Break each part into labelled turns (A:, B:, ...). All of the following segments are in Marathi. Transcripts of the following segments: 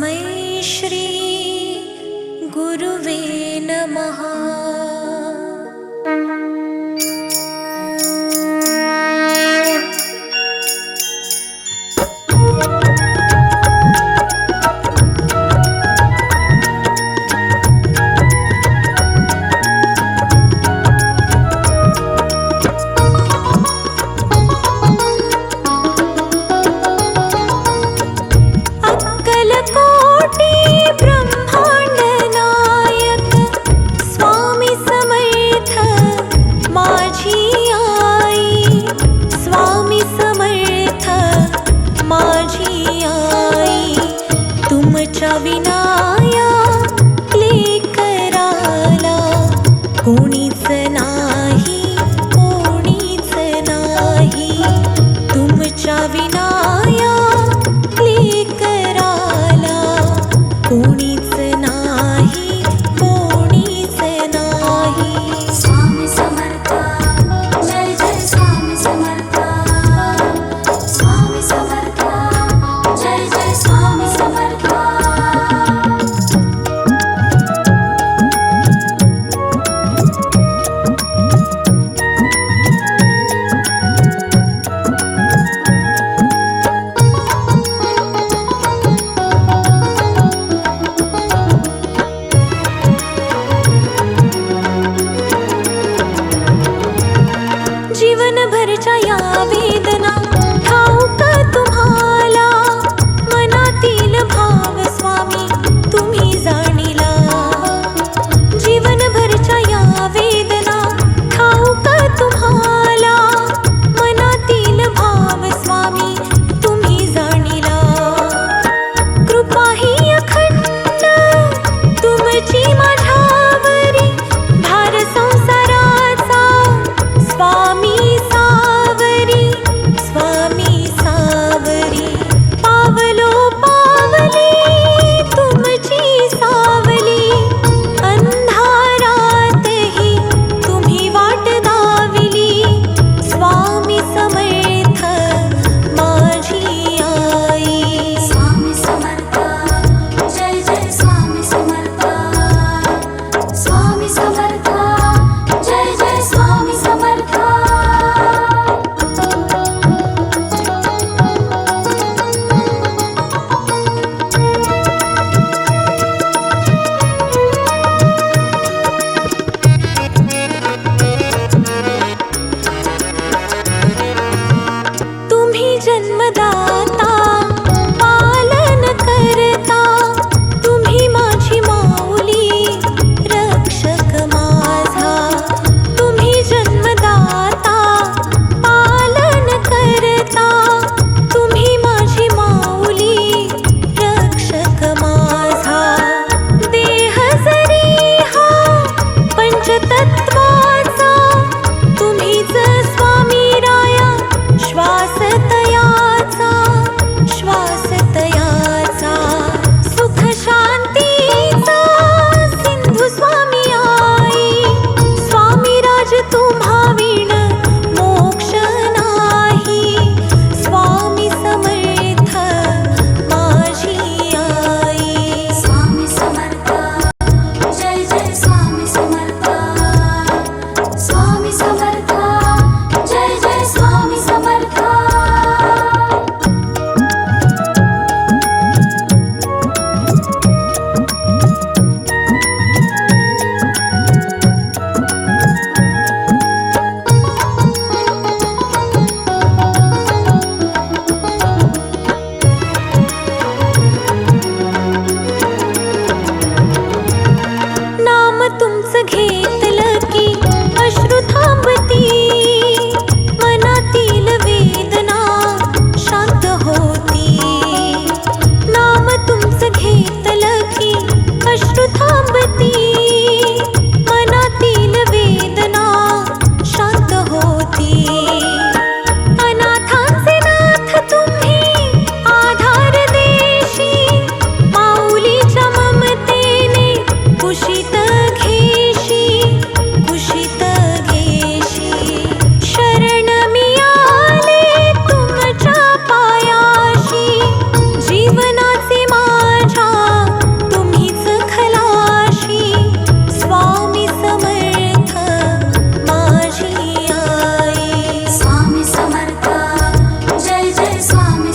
A: मै श्री गुरुवे नमः 不离。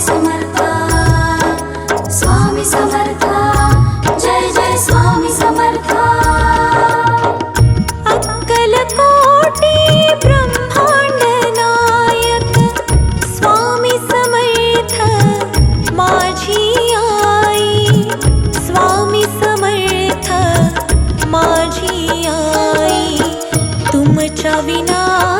A: समर्थ
B: स्वामी समर्थ जय जय स्वामी समर्था अ कोटी छोड़ो प्रणानाय स्वामी समर्थ
A: माझी आई स्वामी समर्थ माझी आई धूमचा विना